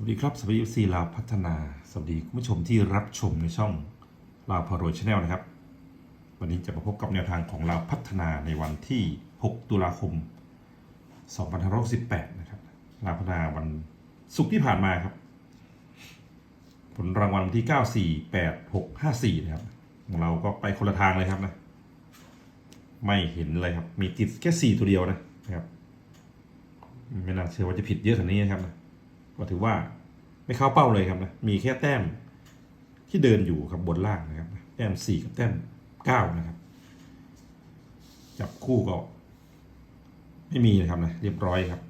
วัสดีครับสวัสดีซีลาวพัฒนา สวัสดีคุณผู้ชมที่รับชมในช่องลาวพารวยชาแนลนะครับ วันนี้จะมาพบกับแนวทางของลาวพัฒนาในวันที่ 6 ตุลาคม 2518 นะครับลาวพัฒนาวันศุกร์ที่ผ่านมาครับ ผลรางวัลที่ 948 654 นะครับ ของเราก็ไปคนละทางเลยครับนะ ไม่เห็นเลยครับ มีติดแค่ 4 ตัวเดียวนะนะครับ ไม่น่าเชื่อว่าจะผิดเยอะขนาดนี้นะครับนะ ก็ถือว่าไม่เข้าเป้าเลยครับนะมีแค่แต้มที่เดินอยู่ครับบนล่างนะครับแต้มสี่กับแต้มเก้านะครับ จับคู่ก็ ไม่มีนะครับนะเรียบร้อยครับ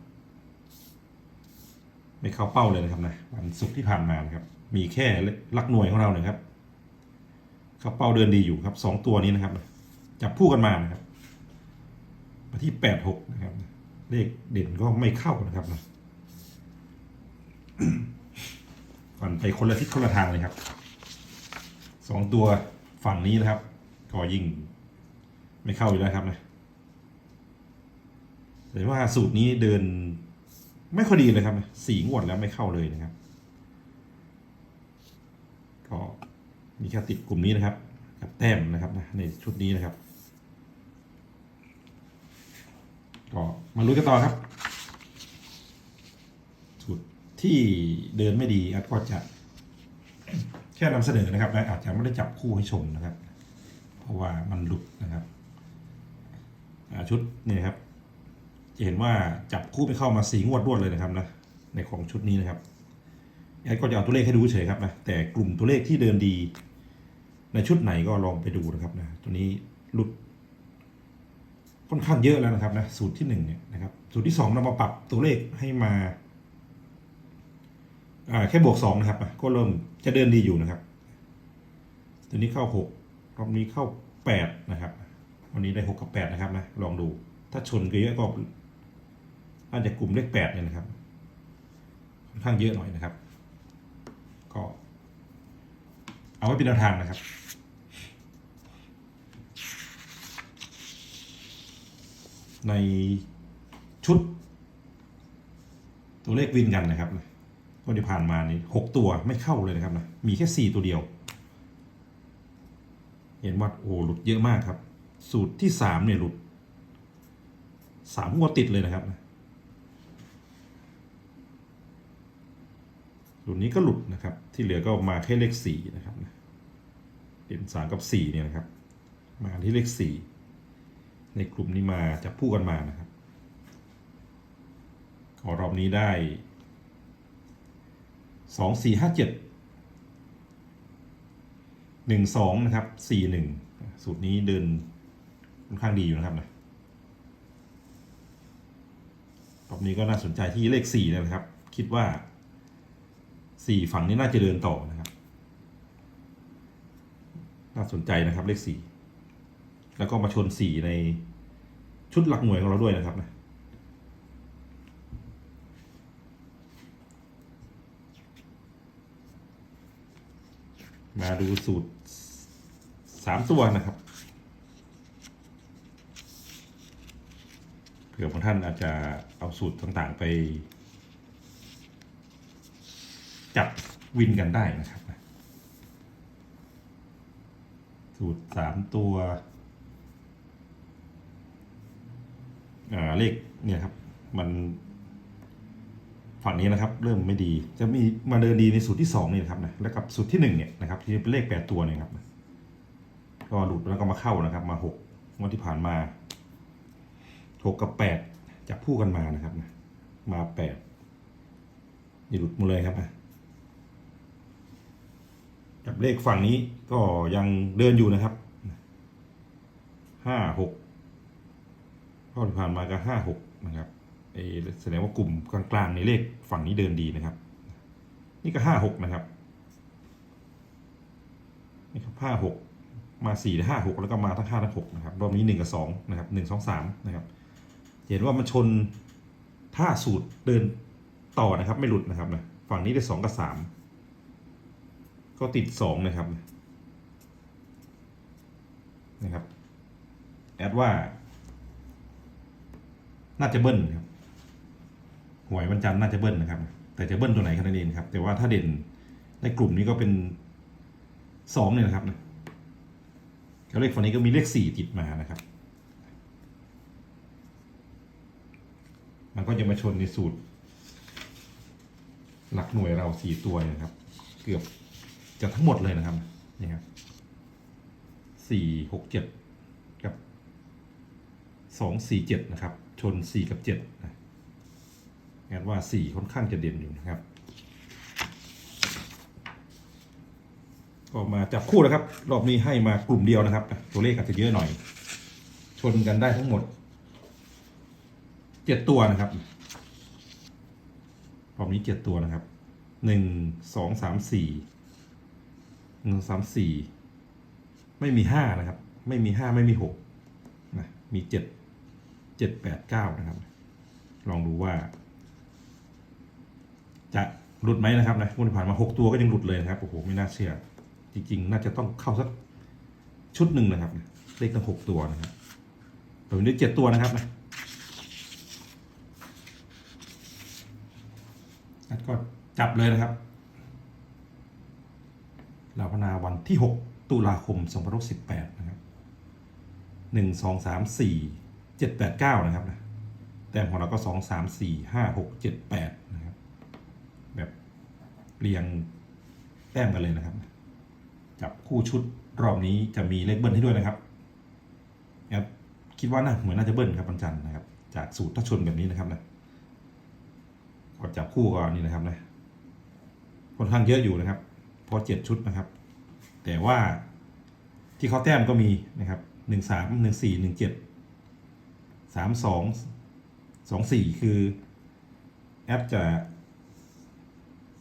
ไม่เข้าเป้าเลยนะครับนะวันศุกร์ที่ผ่านมานะครับ มีแค่ลักหน่วยของเราเนี่ยครับเข้าเป้าเดินดีอยู่ครับสองตัวนี้นะครับ จับคู่กันมานะครับมาที่แปดหกนะครับ เลขเด่นก็ไม่เข้านะครับนะ ฟันไปคนละทิศคนละทางเลยครับสองตัวฝั่งนี้นะครับ ก็ยิ่งไม่เข้าอยู่แล้วครับนะแต่ว่าสูตรนี้เดินไม่ค่อยดีเลยครับสี่งวดแล้วไม่เข้าเลยนะครับ ก็มีแค่ติดกลุ่มนี้นะครับ กับแต้มนะครับนะในชุดนี้นะครับ ก็มาลุ้นกันต่อครับ ที่เดินไม่ดีอาจก็จะแค่นำเสนอนะครับนะอาจจะไม่ได้จับคู่ให้ชมนะครับ เพราะว่ามันหลุดนะครับชุดนี่ครับ จะเห็นว่าจับคู่ไปเข้ามาสีงวดรวดเลยนะครับนะในของชุดนี้นะครับแอดก็จะเอาตัวเลขให้ดูเฉยครับนะแต่กลุ่มตัวเลขที่เดินดี ในชุดไหนก็ลองไปดูนะครับนะตัวนี้หลุดค่อนข้างเยอะแล้วนะครับนะสูตรที่หนึ่งเนี่ยนะครับสูตรที่สองเรามาปรับตัวเลขให้มา แค่บวกสองนะครับ ก็เริ่มจะเดินดีอยู่นะครับ ตัวนี้เข้าหกรอบนี้เข้าแปดนะครับ วันนี้ได้หกกับแปดนะครับนะ ลองดู ถ้าชนกันเยอะก็อาจจะกลุ่มเลขแปดเนี่ยนะครับ ค่อนข้างเยอะหน่อยนะครับ ก็ เอาไว้เป็นแนวทางนะครับในชุดตัวเลขวินกันนะครับ วันที่ผ่านมานี่หกตัวไม่เข้าเลยนะครับนะมีแค่สี่ตัวเดียว เห็นว่าโอ้หลุดเยอะมากครับ สูตรที่สามเนี่ยหลุดสามงวดติดเลยนะครับสูตรนี้ก็หลุดนะครับ ที่เหลือก็มาแค่เลขสี่นะครับเด่นสามกับสี่เนี่ยนะครับ มาที่เลขสี่ในกลุ่มนี้มาจับผู้กันมานะครับขอรอบนี้ได้ สองสี่ห้าเจ็ดหนึ่งสองนะครับสี่หนึ่งสูตรนี้เดินค่อนข้างดีอยู่นะครับนะรอบนี้ก็น่าสนใจที่เลขสี่นะครับ คิดว่าสี่ฝั่งนี้น่าจะเดินต่อนะครับ น่าสนใจนะครับเลขสี่แล้วก็มาชนสี่ในชุดหลักหน่วยของเราด้วยนะครับนะ มาดูสูตรสามตัวนะครับเผื่อบางท่านอาจจะเอาสูตรต่างๆไป จับวินกันได้นะครับ สูตรสามตัวเลขเนี่ยครับ มัน ฝั่งนี้นะครับเริ่มไม่ดีจะมีมาเดินดีในสูตรที่สองนี่นะครับนะแล้วกับสูตรที่หนึ่งเนี่ยนะครับที่เป็นเลขแปดตัวเนี่ยครับก็หลุดแล้วก็มาเข้านะครับ มาหกงวันที่ผ่านมาหกกับแปดจับคู่กันมานะครับนะมาแปดนี่หลุดหมดเลยครับนะกับเลขฝั่งนี้ก็ยังเดินอยู่นะครับห้าหกข้อที่ผ่านมาก็ห้าหกนะครับ แสดงว่ากลุ่มกลางๆในเลขฝั่งนี้เดินดีนะครับ นี่ก็ห้าหกนะครับนี่ครับห้าหกมาสี่ห้าหกแล้วก็มาทั้งห้าทั้งหกนะครับรอบนี้หนึ่งกับสองนะครับหนึ่งสองสามนะครับ เห็นว่ามันชนท่าสูตรเดินต่อนะครับ ไม่หลุดนะครับนะฝั่งนี้ได้สองกับสามก็ติดสองนะครับนะครับแอดว่า น่าจะเบิ้ลครับ หวยวันจันทร์น่าจะเบิ้ลนะครับ แต่จะเบิ้ลตัวไหนแค่นั้นเองครับ แต่ว่าถ้าเด่นในกลุ่มนี้ก็เป็นสองเนี่ยนะครับนะแล้วเลขฝั่งนี้ก็มีเลขสี่ติดมานะครับ มันก็จะมาชนในสูตร หลักหน่วยเราสี่ตัวเนี่ยนะครับ เกือบจะทั้งหมดเลยนะครับนี่ครับสี่หกเจ็ดกับสองสี่เจ็ดนะครับ ชนสี่กับเจ็ดนะ งั้นว่าสี่ค่อนข้างจะเด่นอยู่นะครับ ก็มาจับคู่นะครับ รอบนี้ให้มากลุ่มเดียวนะครับ ตัวเลขอาจจะเยอะหน่อย ชนกันได้ทั้งหมดเจ็ดตัวนะครับรอบนี้เจ็ดตัวนะครับหนึ่งสองสามสี่หนึ่งสามสี่ไม่มีห้านะครับ ไม่มีห้าไม่มีหกนะมีเจ็ดเจ็ดแปดเก้านะครับ ลองดูว่า จะหลุดไหมนะครับนะงวดที่ผ่านมาหกตัวก็ยังหลุดเลยนะครับโอ้โหไม่น่าเชื่อ จริง ๆ น่าจะต้องเข้าสักชุดหนึ่งนะครับเลขตั้งหกตัวนะครับตัวนี้เจ็ดตัวนะครับนะก็จับเลยนะครับลาวพนาวันที่ 6 ตุลาคม2518นะครับ1 2 3 4 7 8 9 นะครับนะแต้มของเราก็ 2 3 4 5 6 7 8นะครับแบบ เรียงแต้มกันเลยนะครับ จับคู่ชุดรอบนี้จะมีเลขเบิ้ลให้ด้วยนะครับแอดคิดว่าน่าเหมือนน่าจะเบิ้ลครับวันจันทร์นะครับ จากสูตรถ้าชนแบบนี้นะครับนะก็จับคู่ก่อนนี่นะครับนะค่อนข้างเยอะอยู่นะครับเพอเจ็ดชุดนะครับ แต่ว่าที่เขาแต้มก็มีนะครับหนึ่งสามหนึ่งสี่หนึ่งเจ็ดสามสองสองสี่คือแอปจะ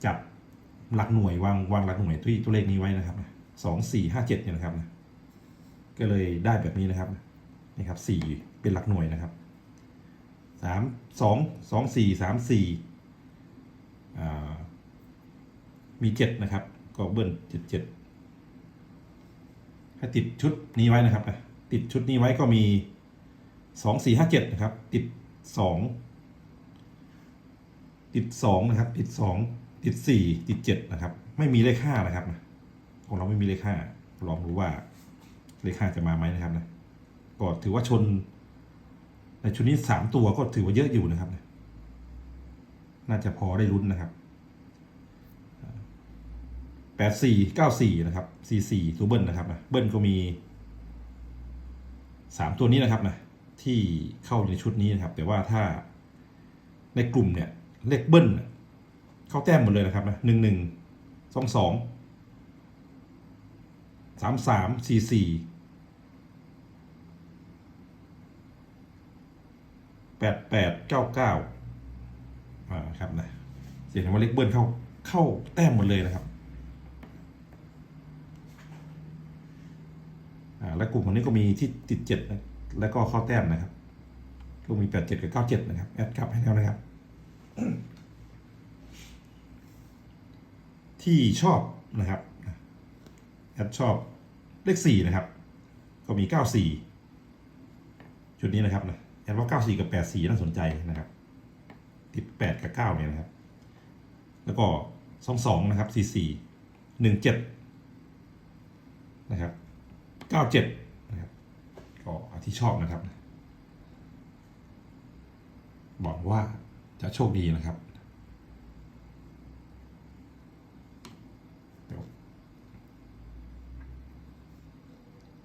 จับ หลักหน่วยวางวางหลักหน่วยที่ตัวเลขนี้ไว้นะครับสองสี่ห้าเจ็ดเนี่ยนะครับนะก็เลยได้แบบนี้นะครับนี่ครับสี่เป็นหลักหน่วยนะครับสามสองสองสี่สามสี่อ่ามีเจ็ดนะครับก็เบิ้ลเจ็ดเจ็ดให้ติดชุดนี้ไว้นะครับนะติดชุดนี้ไว้ก็มีสองสี่ห้าเจ็ดนะครับ ติดสองติดสองนะครับ ติดสอง ติดสี่ติดเจ็ดนะครับ ไม่มีเลขห้านะครับนะของเราไม่มีเลขห้าลองดูว่าเลขห้าจะมาไหมนะครับนะก็ถือว่าชน ในชุดนี้สามตัวก็ถือว่าเยอะอยู่นะครับนะน่าจะพอได้ลุ้นนะครับแปดสี่เก้าสี่นะครับสี่สี่ตัวเบิ้ลนะครับนะเบิ้ลก็มีสามตัวนี้นะครับนะที่เข้าอยู่ในชุดนี้นะครับ แต่ว่าถ้าในกลุ่มเนี่ยเลขเบิ้ล เข้าแต้มหมดเลยนะครับนะหนึ่งหนึ่งสองสองสามสามสี่สี่แปดแปดเก้าเก้าอ่าครับนะเสียงว่าเล็กเบิ้ลเข้าเข้าแต้มหมดเลยนะครับอ่าและกลุ่มของนี้ก็มีที่ติดเจ็ดนะแล้วก็เข้าแต้มนะครับก็มีแปดเจ็ดกับเก้าเจ็ดนะครับ แอดกลับให้แล้วนะครับ ที่ชอบนะครับแอดชอบเลขสี่นะครับ ก็มีเก้าสี่ชุดนี้นะครับนะแอดว่าเก้าสี่กับแปดสี่น่าสนใจนะครับ ติดแปดกับเก้าเนี่ยนะครับ แล้วก็สองสองนะครับสี่สี่หนึ่งเจ็ดนะครับเก้าเจ็ดนะครับ ก็เอาที่ชอบนะครับบอกว่าจะโชคดีนะครับเดี๋ยว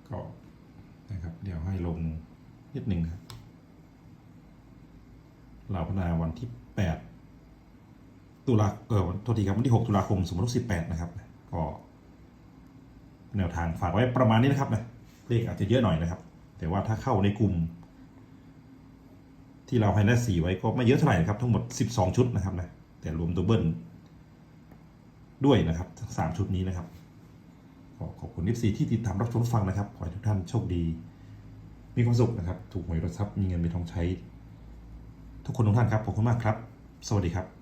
ก็นะครับ เดี๋ยวให้ลงนิดหนึ่งครับเราพนาวันที่ 8 ตุลาเออโทษทีครับวันที่ 6 ตุลาคม2518 นะครับ ก็แนวทางฝากไว้ประมาณนี้นะครับนะเลขอาจจะเยอะหน่อยนะครับ แต่ว่าถ้าเข้าในกลุ่ม ที่เราให้ได้สีไว้ก็ไม่เยอะเท่าไหร่นะครับ ทั้งหมด 12 ชุดนะครับนะแต่รวมตัวเบิ้ลด้วยนะครับทั้งสามชุดนี้นะครับขอขอบคุณนิฟซีที่ติดตามรับชมฟังนะครับ ขอให้ทุกท่านโชคดี มีความสุขนะครับ ถูกหวยรถทรัพย์มีเงินมีทองใช้ ทุกคนทุกท่านครับขอบคุณมากครับ สวัสดีครับ